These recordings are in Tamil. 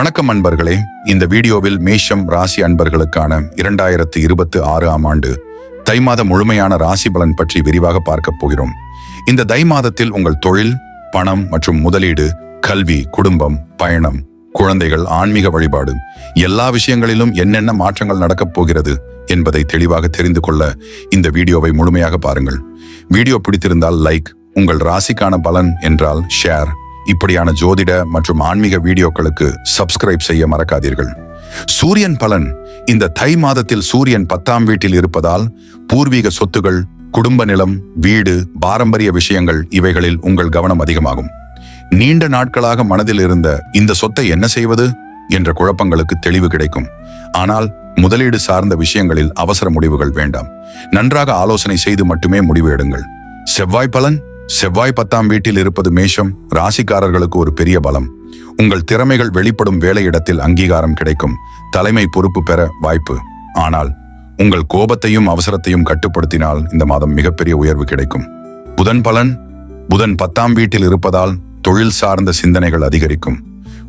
வணக்கம் அன்பர்களே. இந்த வீடியோவில் மேஷம் ராசி அன்பர்களுக்கான இரண்டாயிரத்து இருபத்தி ஆறு ஆம் ஆண்டு தை மாத முழுமையான ராசி பலன் பற்றி விரிவாக பார்க்கப் போகிறோம். இந்த தை மாதத்தில் உங்கள் தொழில் பணம் மற்றும் முதலீடு கல்வி குடும்பம் பயணம் குழந்தைகள் ஆன்மீக வழிபாடு எல்லா விஷயங்களிலும் என்னென்ன மாற்றங்கள் நடக்கப் போகிறது என்பதை தெளிவாக தெரிந்து கொள்ள இந்த வீடியோவை முழுமையாக பாருங்கள். வீடியோ பிடித்திருந்தால் லைக் உங்கள் ராசிக்கான பலன் என்றால் ஷேர் இப்படியான ஜோதிட மற்றும் ஆன்மீக வீடியோக்களுக்கு சப்ஸ்கிரைப் செய்ய மறக்காதீர்கள். சூரியன் பலன். இந்த தை மாதத்தில் சூரியன் பத்தாம் வீட்டில் இருப்பதால் பூர்வீக சொத்துகள் குடும்ப நிலம் வீடு பாரம்பரிய விஷயங்கள் இவைகளில் உங்கள் கவனம் அதிகமாகும். நீண்ட நாட்களாக மனதில் இருந்த இந்த சொத்தை என்ன செய்வது? என்ற குழப்பங்களுக்கு தெளிவு கிடைக்கும். ஆனால் முதலீடு சார்ந்த விஷயங்களில் அவசர முடிவுகள் வேண்டாம். நன்றாக ஆலோசனை செய்து மட்டுமே முடிவு எடுங்கள். செவ்வாய் பலன். செவ்வாய் பத்தாம் வீட்டில் இருப்பது மேஷம் ராசிக்காரர்களுக்கு ஒரு பெரிய பலம். உங்கள் திறமைகள் வெளிப்படும் வேலையிடத்தில் அங்கீகாரம் கிடைக்கும். தலைமை பொறுப்பு பெற வாய்ப்பு. ஆனால் உங்கள் கோபத்தையும் அவசரத்தையும் கட்டுப்படுத்தினால் இந்த மாதம் மிகப்பெரிய உயர்வு கிடைக்கும். புதன் பலன் புதன் பத்தாம் வீட்டில் இருப்பதால் தொழில் சார்ந்த சிந்தனைகள் அதிகரிக்கும்.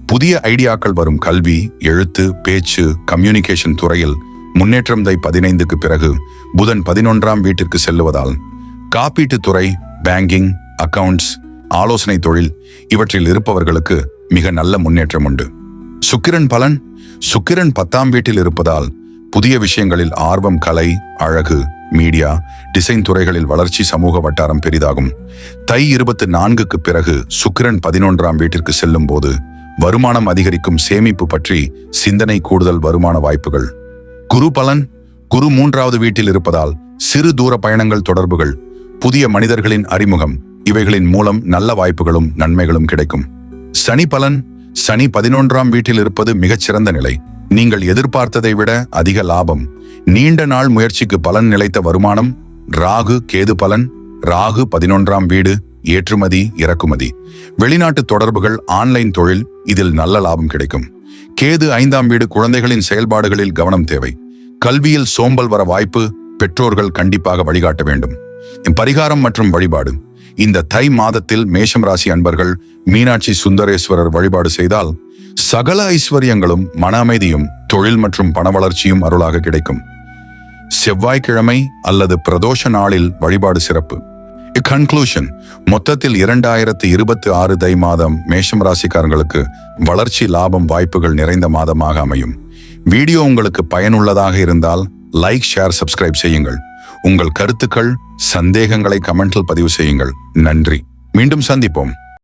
புதிய ஐடியாக்கள் வரும் கல்வி எழுத்து பேச்சு கம்யூனிகேஷன் துறையில் முன்னேற்றம் தை பதினைந்துக்கு பிறகு புதன் பதினொன்றாம் வீட்டிற்கு செல்லுவதால் காப்பீட்டுத் துறை பேங்கிங் அக்கவுண்ட்ஸ் ஆலோசனை தொழில் இவற்றில் இருப்பவர்களுக்கு மிக நல்ல முன்னேற்றம் உண்டு. சுக்கிரன் பலன் சுக்கிரன் பத்தாம் வீட்டில் இருப்பதால் புதிய விஷயங்களில் ஆர்வம் கலை அழகு மீடியா டிசைன் துறைகளில் வளர்ச்சி சமூக வட்டாரம் பெரிதாகும். தை இருபத்தி நான்குக்கு பிறகு சுக்கிரன் பதினொன்றாம் வீட்டிற்கு செல்லும் போது வருமானம் அதிகரிக்கும் சேமிப்பு பற்றி சிந்தனை கூடுதல் வருமான வாய்ப்புகள். குரு பலன் குரு மூன்றாவது வீட்டில் இருப்பதால் சிறு தூர பயணங்கள் தொடர்புகள் புதிய மனிதர்களின் அறிமுகம் இவைகளின் மூலம் நல்ல வாய்ப்புகளும் நன்மைகளும் கிடைக்கும். சனி பலன் சனி பதினொன்றாம் வீட்டில் இருப்பது மிகச்சிறந்த நிலை. நீங்கள் எதிர்பார்த்ததை விட அதிக லாபம். நீண்ட நாள் முயற்சிக்கு பலன் நிலைத்த வருமானம் ராகு கேது பலன் ராகு பதினொன்றாம் வீடு ஏற்றுமதி இறக்குமதி. வெளிநாட்டு தொடர்புகள் ஆன்லைன் தொழில் இதில் நல்ல லாபம் கிடைக்கும். கேது ஐந்தாம் வீடு குழந்தைகளின் செயல்பாடுகளில் கவனம் தேவை. கல்வியில் சோம்பல் வர வாய்ப்பு பெற்றோர்கள் கண்டிப்பாக வழிகாட்ட வேண்டும். பரிகாரம் மற்றும் வழிபாடு. இந்த தை மாதத்தில் மேஷம் ராசி அன்பர்கள் மீனாட்சி சுந்தரேஸ்வரர் வழிபாடு செய்தால் சகல ஐஸ்வர்யங்களும் மன அமைதியும் தொழில் மற்றும் பண வளர்ச்சியும் அருளாக கிடைக்கும். செவ்வாய்க்கிழமை அல்லது பிரதோஷ நாளில் வழிபாடு சிறப்பு. கன்க்ளூஷன் மொத்தத்தில் இரண்டாயிரத்து இருபத்தி ஆறு தை மாதம் மேஷம் ராசிக்காரங்களுக்கு வளர்ச்சி லாபம் வாய்ப்புகள் நிறைந்த மாதமாக அமையும். வீடியோ உங்களுக்கு பயனுள்ளதாக இருந்தால் லைக் ஷேர் சப்ஸ்கிரைப் செய்யுங்கள். உங்கள் கருத்துக்கள் சந்தேகங்களை கமெண்டில் பதிவு செய்யுங்கள். நன்றி. மீண்டும் சந்திப்போம்.